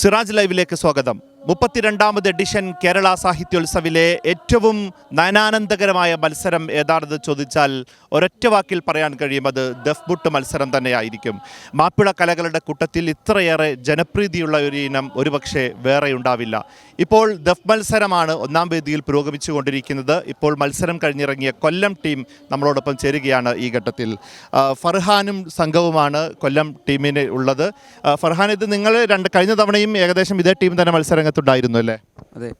സിറാജ് ലൈവിലേക്ക് സ്വാഗതം. മുപ്പത്തിരണ്ടാമത് എഡിഷൻ കേരള സാഹിത്യോത്സവിലെ ഏറ്റവും നയനാനന്ദകരമായ മത്സരം ഏതാണെന്ന് ചോദിച്ചാൽ ഒരൊറ്റ വാക്കിൽ പറയാൻ കഴിയും അത് ദഫ്ബുട്ട് മത്സരം തന്നെയായിരിക്കും. മാപ്പിള കലകളുടെ കൂട്ടത്തിൽ ഇത്രയേറെ ജനപ്രീതിയുള്ള ഒരു ഇനം ഒരുപക്ഷെ വേറെ ഉണ്ടാവില്ല. ഇപ്പോൾ ദഫ് മത്സരമാണ് ഒന്നാം വേദിയിൽ പുരോഗമിച്ചുകൊണ്ടിരിക്കുന്നത് ഇപ്പോൾ മത്സരം കഴിഞ്ഞിറങ്ങിയ കൊല്ലം ടീം നമ്മളോടൊപ്പം ചേരുകയാണ് ഈ ഘട്ടത്തിൽ. ഫർഹാനും സംഘവുമാണ് കൊല്ലം ടീമിന് ഉള്ളത്. ഫർഹാൻ ഇത് നിങ്ങൾ രണ്ട് കഴിഞ്ഞ തവണയും ഏകദേശം ഇതേ ടീം തന്നെ മത്സരരംഗത്തുണ്ടായിരുന്നു അല്ലേ? അതെ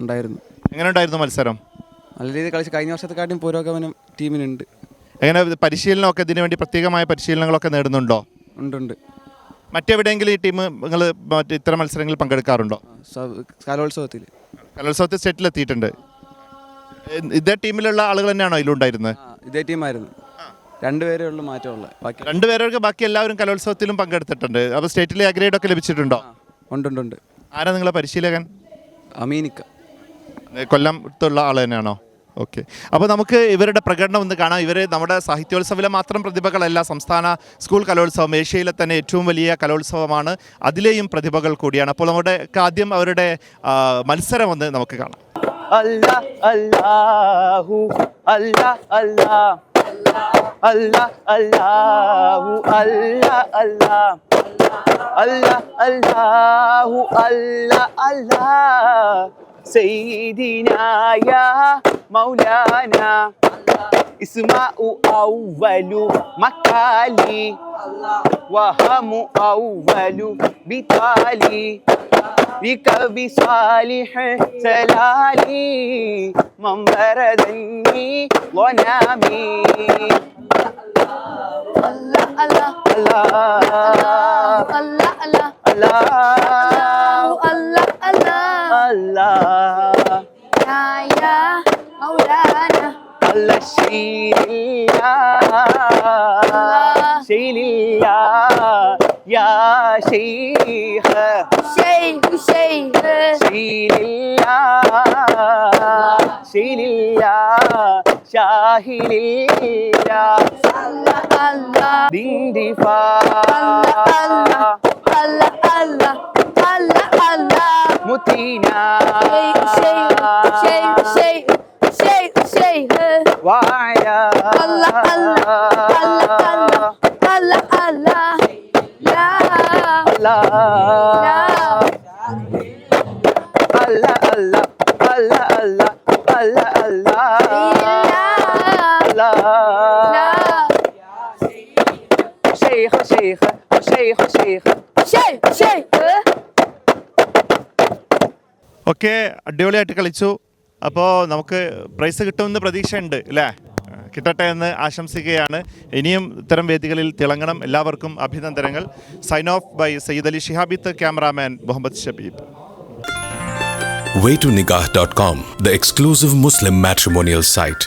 ഉണ്ടായിരുന്നു. എങ്ങനെ ഉണ്ടായിരുന്നു മത്സരം? നല്ല രീതിയിൽ കളിച്ച് കഴിഞ്ഞ വർഷത്തെക്കാട്ടും പുരോഗമനം ടീമിനുണ്ട്. എങ്ങനെ പരിശീലനമൊക്കെ ഇതിനു വേണ്ടി പ്രത്യേകമായ പരിശീലനങ്ങളൊക്കെ നേടുന്നുണ്ടോ? ഉണ്ട് മറ്റെവിടെയെങ്കിലും ഈ ടീം നിങ്ങൾ മറ്റ് ഇത്തരം മത്സരങ്ങളിൽ പങ്കെടുക്കാറുണ്ടോ? കലോത്സവത്തിൽ. കലോത്സവത്തിൽ സ്റ്റേറ്റിലെത്തിയിട്ടുണ്ട് എ- ഇതേ ടീമിലുള്ള ആളുകൾ തന്നെയാണോ ഇതിലുണ്ടായിരുന്നത് ഇതേ ടീമായിരുന്നു രണ്ടുപേരേ ഉള്ളൂ മാറ്റമുള്ള ബാക്കി രണ്ടുപേരൊക്കെ ബാക്കി എല്ലാവരും കലോത്സവത്തിലും പങ്കെടുത്തിട്ടുണ്ട്. അപ്പോൾ സ്റ്റേറ്റിലെ അഗ്രേഡ് ഒക്കെ ലഭിച്ചിട്ടുണ്ടോ? ഉണ്ട് ഉണ്ട് ഉണ്ട്. ആരാ നിങ്ങളെ പരിശീലകൻ അമീനിക്ക കൊല്ലം കൊല്ലത്തുള്ള ആൾ തന്നെയാണോ ഓക്കെ അപ്പോൾ നമുക്ക് ഇവരുടെ പ്രകടനം ഒന്ന് കാണാം ഇവർ നമ്മുടെ സാഹിത്യോത്സവിലെ മാത്രം പ്രതിഭകളല്ല സംസ്ഥാന സ്കൂൾ കലോത്സവം ഏഷ്യയിലെ തന്നെ ഏറ്റവും വലിയ കലോത്സവമാണ് അതിലെയും പ്രതിഭകൾ കൂടിയാണ് അപ്പോൾ നമ്മുടെ ആദ്യം അവരുടെ മത്സരം ഒന്ന് നമുക്ക് കാണാം അല്ലാ അല്ലാഹു അല്ലാ അല്ലാ അല്ലാ അല്ലാഹു അല്ലാ അല്ലാ الله الله الله الله. سيدنا يا مولانا. إسماء أول مكالي وهم أول بطالي. بك بصالح سلالي. من بردني ظنامي الله الله الله, الله, الله. الله الله الله الله الله الله يا يا مولانا الله شيل الله شيل الله يا شيخ Hussein, Shilillah, Shilillah, Shahilillah, Allah, Allah, Ding Difa, Allah, Allah, Allah, Allah, Allah, Mutina, Shay, Shay, Shay, Shay, Shay, Waya, Allah, Allah, Allah, Allah, Allah, Allah, Allah, شيخ شيخ شيخ شيخ Şeyh Şeyh ഒക്കെ അടിപൊളിയായിട്ട് കളിച്ചു അപ്പോൾ നമുക്ക് പ്രൈസ് കിട്ടുമെന്ന് പ്രതീക്ഷയുണ്ട് അല്ലേ കിട്ടട്ടെ എന്ന് ആശംസിക്കുകയാണ് ഇനിയും ഇത്തരം വേദികളിൽ തിളങ്ങണം എല്ലാവർക്കും അഭിനന്ദനങ്ങൾ sign off by Sayyid Ali ഷിഹാബിത്ത് cameraman Muhammad Shabeeb waytonikah.com, the exclusive Muslim matrimonial site.